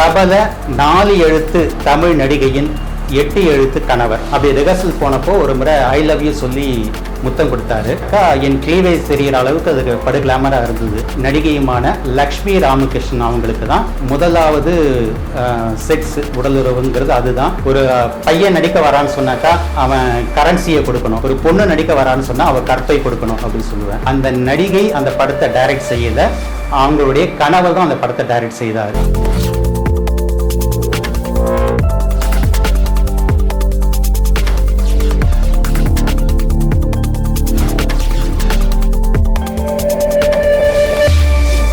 பிரபல நாலு எழுத்து தமிழ் நடிகையின் எட்டு எழுத்து கணவர். அப்படி ரிஹர்சல் போனப்போ ஒரு முறை ஐ லவ் யூ சொல்லி முத்தம் கொடுத்தாரு. என் கிளீவேஜ் தெரிகிற அளவுக்கு அதுக்கு படு கிளாமராக இருந்தது. நடிகையுமான லக்ஷ்மி ராமகிருஷ்ணன் அவங்களுக்கு தான் முதலாவது செக்ஸ் உடலுறவுங்கிறது அதுதான். ஒரு பையன் நடிக்க வரான்னு சொன்னாக்கா அவன் கரன்சியை கொடுக்கணும். ஒரு பொண்ணு நடிக்க வரான்னு சொன்னால் அவன் கற்பை கொடுக்கணும் அப்படின்னு சொல்லுவேன். அந்த நடிகை அந்த படத்தை டைரக்ட் செய்யலை. அவங்களுடைய கணவர் தான் அந்த படத்தை டைரக்ட் செய்தார்.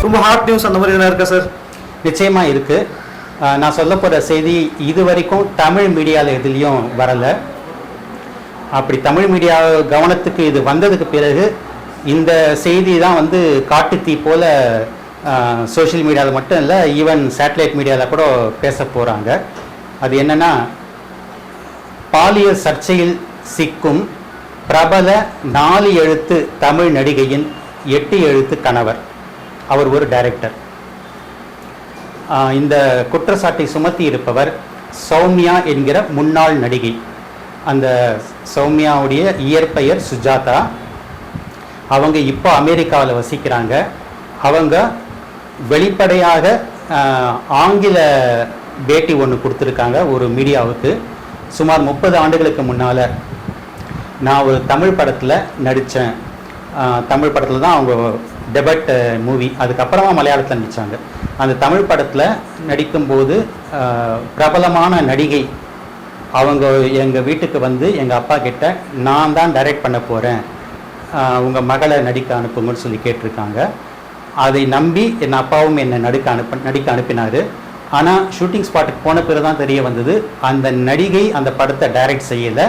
ரொம்ப ஹாட் நியூஸ் அந்த மாதிரி எதனா இருக்கா சார் நிச்சயமா இருக்கு. நான் சொல்ல போகிற செய்தி இது வரைக்கும் தமிழ் மீடியாவில் எதுலேயும் வரலை. அப்படி தமிழ் மீடியா கவனத்துக்கு இது வந்ததுக்கு பிறகு இந்த செய்தி தான் வந்து காட்டுத்தீ போல சோஷியல் மீடியாவில் மட்டும் இல்லை ஈவன் சேட்டலைட் மீடியாவில் கூட பேச போகிறாங்க அது என்னென்னா பாலியல் சர்ச்சையில் சிக்கும் பிரபல நாலு எழுத்து தமிழ் நடிகையின் எட்டு எழுத்து கணவர். அவர் ஒரு டைரக்டர் இந்த குற்றச்சாட்டை சுமத்தி இருப்பவர் சௌமியா என்கிற முன்னாள் நடிகை. அந்த சௌமியாவுடைய இயற்பெயர் சுஜாதா. அவங்க இப்போ அமெரிக்காவில் வசிக்கிறாங்க. அவங்க வெளிப்படையாக ஆங்கில பேட்டி ஒன்று கொடுத்துருக்காங்க ஒரு மீடியாவுக்கு. சுமார் முப்பது ஆண்டுகளுக்கு முன்னால் நான் ஒரு தமிழ் படத்தில் நடித்தேன் தமிழ் படத்தில் தான் அவங்க டெபட் மூவி uh, அதுக்கப்புறமா மலையாளத்தில் நடித்தாங்க அந்த தமிழ் படத்தில் நடிக்கும்போது uh, பிரபலமான நடிகை அவங்க எங்கள் வீட்டுக்கு வந்து எங்கள் அப்பா கிட்ட நான் தான் டைரக்ட் பண்ண போகிறேன் உங்கள் மகளை நடிக்க அனுப்புங்கன்னு சொல்லி கேட்டிருக்காங்க. அதை நம்பி என் அப்பாவும் என்னை நடிக்க அனுப்ப நடிக்க அனுப்பினார். ஆனால் ஷூட்டிங் ஸ்பாட்டுக்கு போன பிறகு தான் தெரிய வந்தது அந்த நடிகை அந்த படத்தை டைரக்ட் செய்யலை.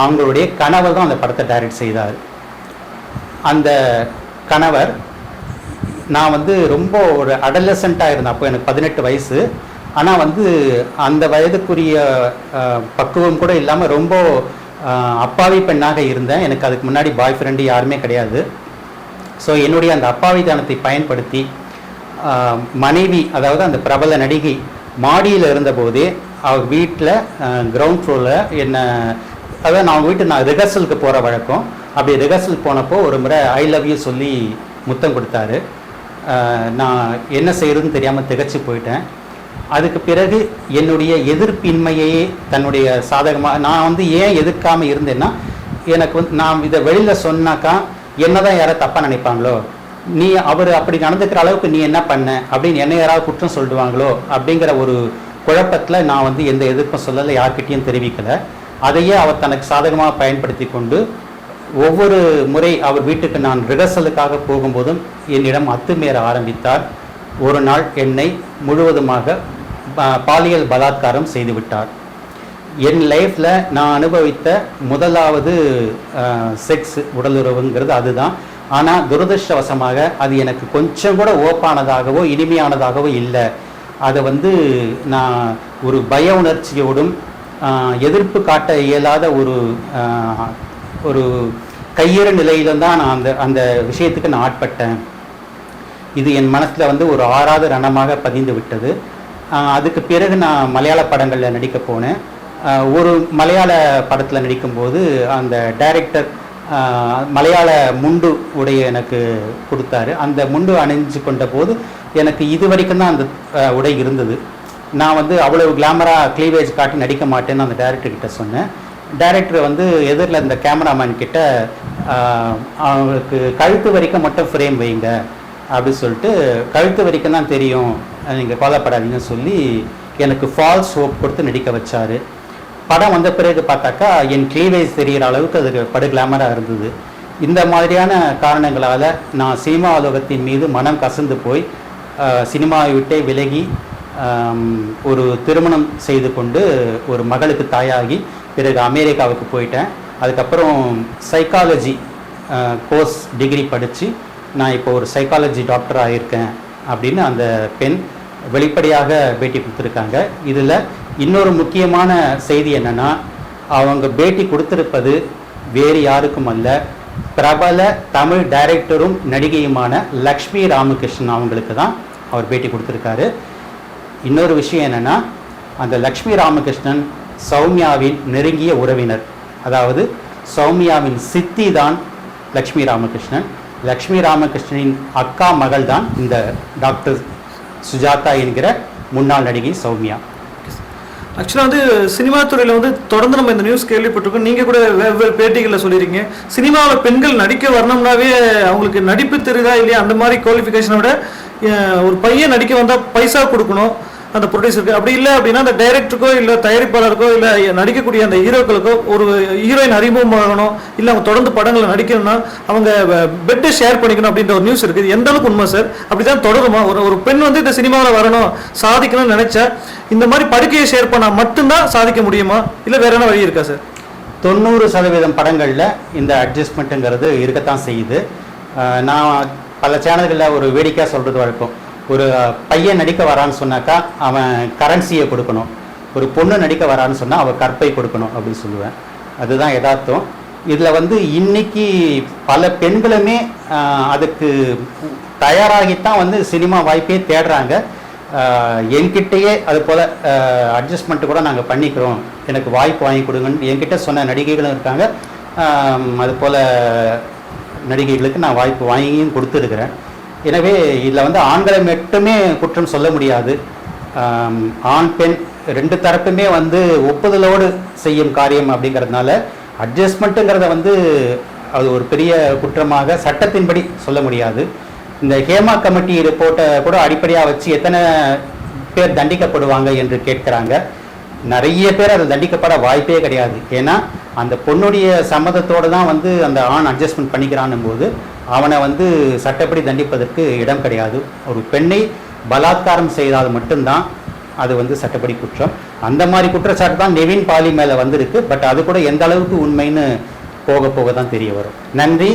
அவங்களுடைய கணவர் தான் அந்த படத்தை டைரக்ட் செய்தார். அந்த கணவர் நான் வந்து ரொம்ப ஒரு அடலசண்ட்டாக இருந்தேன். அப்போ எனக்கு பதினெட்டு வயசு. ஆனால் வந்து அந்த வயதுக்குரிய பக்குவம் கூட இல்லாமல் ரொம்ப அப்பாவி பெண்ணாக இருந்தேன். எனக்கு அதுக்கு முன்னாடி பாய் ஃப்ரெண்டு யாருமே கிடையாது. ஸோ என்னுடைய அந்த அப்பாவிதானத்தை பயன்படுத்தி மனைவி அதாவது அந்த பிரபல நடிகை மாடியில் இருந்தபோதே அவர் வீட்டில் கிரவுண்ட் ஃப்ளோரில் என்ன அதாவது நான் அவங்க வீட்டு நான் ரிஹர்சலுக்கு போகிற வழக்கம். அப்படி ரிஹர்சல் போனப்போ ஒரு முறை ஐ லவ் யூ சொல்லி முத்தம் கொடுத்தாரு. நான் என்ன செய்யறதுன்னு தெரியாமல் திகச்சு போயிட்டேன். அதுக்கு பிறகு என்னுடைய எதிர்ப்பின்மையையே தன்னுடைய சாதகமாக நான் வந்து ஏன் எதிர்க்காமல் இருந்தேன்னா எனக்கு வந்து நான் இதை வெளியில் சொன்னாக்கா என்னதான் யாரை தப்பாக நினைப்பாங்களோ நீ அவர் அப்படி நடந்துக்கிற அளவுக்கு நீ என்ன பண்ண அப்படின்னு என்ன யாராவது குற்றம் சொல்லிடுவாங்களோ அப்படிங்கிற ஒரு குழப்பத்தில் நான் வந்து எந்த எதிர்ப்பும் சொல்லலை யார்கிட்டையும் தெரிவிக்கலை. அதையே அவர் தனக்கு சாதகமாக பயன்படுத்தி கொண்டு ஒவ்வொரு முறை அவர் வீட்டுக்கு நான் ரிஹர்சலுக்காக போகும்போதும் என்னிடம் அத்துமீற ஆரம்பித்தார். ஒரு நாள் என்னை முழுவதுமாக பாலியல் பலாத்காரம் செய்துவிட்டார். என் லைஃப்பில் நான் அனுபவித்த முதலாவது செக்ஸ் உடலுறவுங்கிறது அதுதான். ஆனால் துரதிருஷ்டவசமாக அது எனக்கு கொஞ்சம் கூட ஓப்பானதாகவோ இனிமையானதாகவோ இல்லை. அதை வந்து நான் ஒரு பய உணர்ச்சியோடும் எதிர்ப்பு காட்ட இயலாத ஒரு ஒரு கையேறு நிலையிலும் தான் நான் அந்த அந்த விஷயத்துக்கு நான் ஆட்பட்டேன். இது என் மனசில் வந்து ஒரு ஆறாவது ரணமாக பதிந்து விட்டது. அதுக்கு பிறகு நான் மலையாள படங்களில் நடிக்க போனேன். ஒரு மலையாள படத்தில் நடிக்கும்போது அந்த டைரக்டர் மலையாள முண்டு உடைய எனக்கு கொடுத்தாரு. அந்த முண்டு அணிஞ்சு கொண்ட போது எனக்கு இது வரைக்கும் தான் அந்த உடை இருந்தது. நான் வந்து அவ்வளவு கிளாமராக க்ளீவேஜ் காட்டி நடிக்க மாட்டேன்னு அந்த டைரக்டர் கிட்ட சொன்னேன். டைரக்டர் வந்து எதிரில் இந்த கேமராமேன் கிட்ட அவங்களுக்கு கழுத்து வரைக்கும் மட்டும் ஃப்ரேம் வைங்க அப்படி சொல்லிட்டு கழுத்து வரைக்கும் தான் தெரியும் நீங்கள் கவலைப்படாதீங்கன்னு சொல்லி எனக்கு ஃபால்ஸ் ஹோப் கொடுத்து நடிக்க வச்சாரு. படம் வந்த பிறகு பார்த்தாக்கா என் கிளீவேஜ் தெரிகிற அளவுக்கு அதுக்கு படு கிளாமராக இருந்தது. இந்த மாதிரியான காரணங்களால் நான் சினிமா உலகத்தின் மீது மனம் கசந்து போய் சினிமாவை விட்டே விலகி ஒரு திருமணம் செய்து கொண்டு ஒரு மகளுக்கு தாயாகி பிறகு அமெரிக்காவுக்கு போயிட்டேன். அதுக்கப்புறம் சைக்காலஜி கோர்ஸ் டிகிரி படித்து நான் இப்போ ஒரு சைக்காலஜி டாக்டர் ஆகியிருக்கேன் அப்படின்னு அந்த பெண் வெளிப்படையாக பேட்டி கொடுத்துருக்காங்க. இதில் இன்னொரு முக்கியமான செய்தி என்னென்னா அவங்க பேட்டி கொடுத்துருப்பது வேறு யாருக்கும் அல்ல பிரபல தமிழ் டைரக்டரும் நடிகையுமான லக்ஷ்மி ராமகிருஷ்ணன் அவங்களுக்கு தான் அவர் பேட்டி கொடுத்துருக்காரு. இன்னொரு விஷயம் என்னன்னா அந்த லக்ஷ்மி ராமகிருஷ்ணன் சௌமியாவின் நெருங்கிய உறவினர். அதாவது சௌமியாவின் சித்தி தான் லக்ஷ்மி ராமகிருஷ்ணன். லக்ஷ்மி ராமகிருஷ்ணனின் அக்கா மகள் தான் இந்த டாக்டர் சுஜாதா என்கிற முன்னாள் நடிகை சௌமியா. ஆக்சுவலாக வந்து சினிமா துறையில் வந்து தொடர்ந்து நம்ம இந்த நியூஸ் கேள்விப்பட்டிருக்கோம். நீங்கள் கூட வெவ்வேறு பேட்டிகளில் சொல்லியிருக்கீங்க. சினிமாவில் பெண்கள் நடிக்க வரணும்னாவே அவங்களுக்கு நடிப்பு தெரியுதா இல்லையா? அந்த மாதிரி குவாலிஃபிகேஷனை விட ஒரு பையன் நடிக்க வந்தால் பைசா கொடுக்கணும். அந்த ப்ரொடியூசருக்கு அப்படி இல்லை அப்படின்னா அந்த டைரக்டருக்கோ இல்லை தயாரிப்பாளருக்கோ இல்லை நடிக்கக்கூடிய அந்த ஹீரோக்களுக்கோ ஒரு ஹீரோயின் அறிமுகமாகணும் இல்லை அவங்க தொடர்ந்து படங்களை நடிக்கணும்னா அவங்க பெட்டை ஷேர் பண்ணிக்கணும் அப்படின்ற ஒரு நியூஸ் இருக்குது எந்த அளவுக்கு உண்மை சார் அப்படிதான் தொடருமா? ஒரு ஒரு பெண் வந்து இந்த சினிமாவில் வரணும் சாதிக்கணும்னு நினச்சா இந்த மாதிரி படுக்கையை ஷேர் பண்ணால் மட்டும்தான் சாதிக்க முடியுமா? இல்லை வேற என்ன வழி இருக்கா சார் தொண்ணூறு சதவீதம் படங்களில் இந்த அட்ஜஸ்ட்மெண்ட்டுங்கிறது இருக்கத்தான் செய்யுது. நான் பல சேனல்களில் ஒரு வேடிக்கையாக சொல்கிறது வழக்கம். ஒரு பையன் நடிக்க வரான்னு சொன்னாக்கா அவன் கரன்சியை கொடுக்கணும். ஒரு பொண்ணு நடிக்க வரான்னு சொன்னால் அவள் கற்பை கொடுக்கணும் அப்படின்னு சொல்லுவேன். அதுதான் யதார்த்தம். இதில் வந்து இன்னைக்கு பல பெண்களுமே அதுக்கு தயாராகித்தான் வந்து சினிமா வாய்ப்பே தேடுறாங்க. என்கிட்டயே அது போல் அட்ஜஸ்ட்மெண்ட்டு கூட நாங்கள் பண்ணிக்கிறோம். எனக்கு வாய்ப்பு வாங்கி கொடுங்கன்னு என்கிட்ட சொன்ன நடிகைகளும் இருக்காங்க. அது போல் நடிகைகளுக்கு நான் வாய்ப்பு வாங்கியும் கொடுத்துருக்குறேன். எனவே இதில் வந்து ஆண்களை மட்டுமே குற்றம் சொல்ல முடியாது. ஆண் பெண் ரெண்டு தரப்புமே வந்து ஒப்புதலோடு செய்யும் காரியம் அப்படிங்கிறதுனால அட்ஜஸ்ட்மெண்ட்டுங்கிறத வந்து அது ஒரு பெரிய குற்றமாக சட்டத்தின்படி சொல்ல முடியாது. இந்த ஹேமா கமிட்டி ரிப்போர்ட்டை கூட அடிப்படையாக வச்சு எத்தனை பேர் தண்டிக்கப்படுவாங்க என்று கேட்குறாங்க. நிறைய பேர் அதில் தண்டிக்கப்பட வாய்ப்பே கிடையாது. ஏன்னா அந்த பொண்ணுடைய சம்மதத்தோடு தான் வந்து அந்த ஆண் அட்ஜஸ்ட்மெண்ட் பண்ணிக்கிறான்னும் போது அவனை வந்து சட்டப்படி தண்டிப்பதற்கு இடம் கிடையாது. ஒரு பெண்ணை பலாத்காரம் செய்தால் மட்டும்தான் அது வந்து சட்டப்படி குற்றம். அந்த மாதிரி குற்றச்சாட்டு தான் நெவின் பாலி மேலே வந்திருக்கு. பட் அது கூட எந்த அளவுக்கு உண்மைன்னு போக போக தான் தெரிய வரும். நன்றி.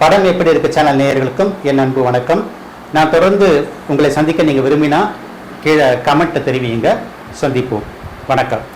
படம் எப்படி இருக்க சேனல் நேயர்களுக்கும் என் அன்பு வணக்கம். நான் தொடர்ந்து உங்களை சந்திக்க நீங்கள் விரும்பினா கீழே கமெண்ட்டை தெரிவிங்க. சந்திப்போம். வணக்கம்.